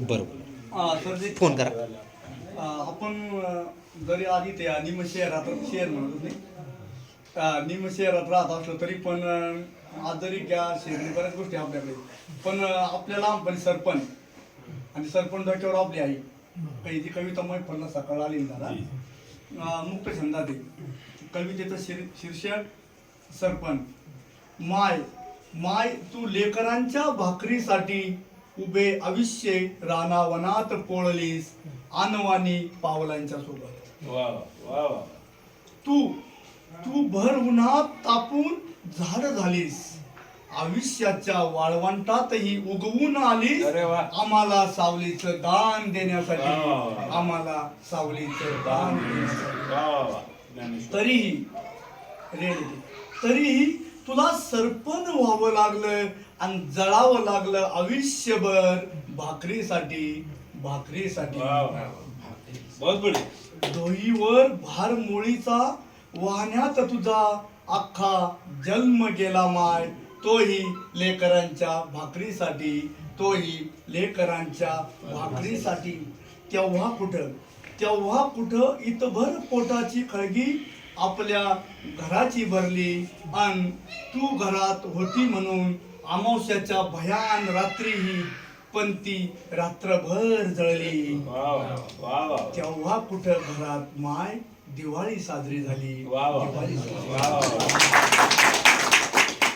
बरोबर. फोन करा. आपण जरी आधी ते निम शहरात शहर म्हणत नाही अं, निम शहरात राहत असलो तरी पण आज जरी गॅस शेगडी बऱ्याच गोष्टी आपल्याकडे पण अं, आपल्या लहानपणी सरपण आणि सरपण डोक्यावर आपली आई. काही ती कविता मैफलला सकाळ आली दादा. मुक्त छंदात कवितेचं शीर शीर्षक सरपण माय माय तू लेकरांच्या भाकरीसाठी उभे आयुष्य रानावनात पोळलीस आणवानी पावलांच्या सोबत. तू तू भर उन्हात तापून झाड झालीस आयुष्याच्या वाळवंटातही उगवून आलीस. वा. आम्हाला सावलीचं दान देण्यासाठी. आम्हाला सावलीचं दान देण्यासाठी. तरीही तरीही तुला सरपण व्हावं लागलं आणि जळावं लागलं आयुष्यभर भाकरीसाठी भाकरीसाठी. बहुत बढिया. डोईवर भार मुळीचा वाहण्यात तुझा अख्खा जन्म गेला माय. तोही लेकरांच्या भाकरीसाठी तोही लेकरांच्या भाकरीसाठी. तेव्हा कुठं? तेव्हा कुठं इथभर पोटाची खळगी आपल्या घराची भरली अन तू घरात होती म्हणून अमावस्याच्या भयान रात्रीही पण ती रात्रभर जळली. तेव्हा कुठं घरात माय दिवाळी साजरी झाली. दिवाळी साजरी वा वा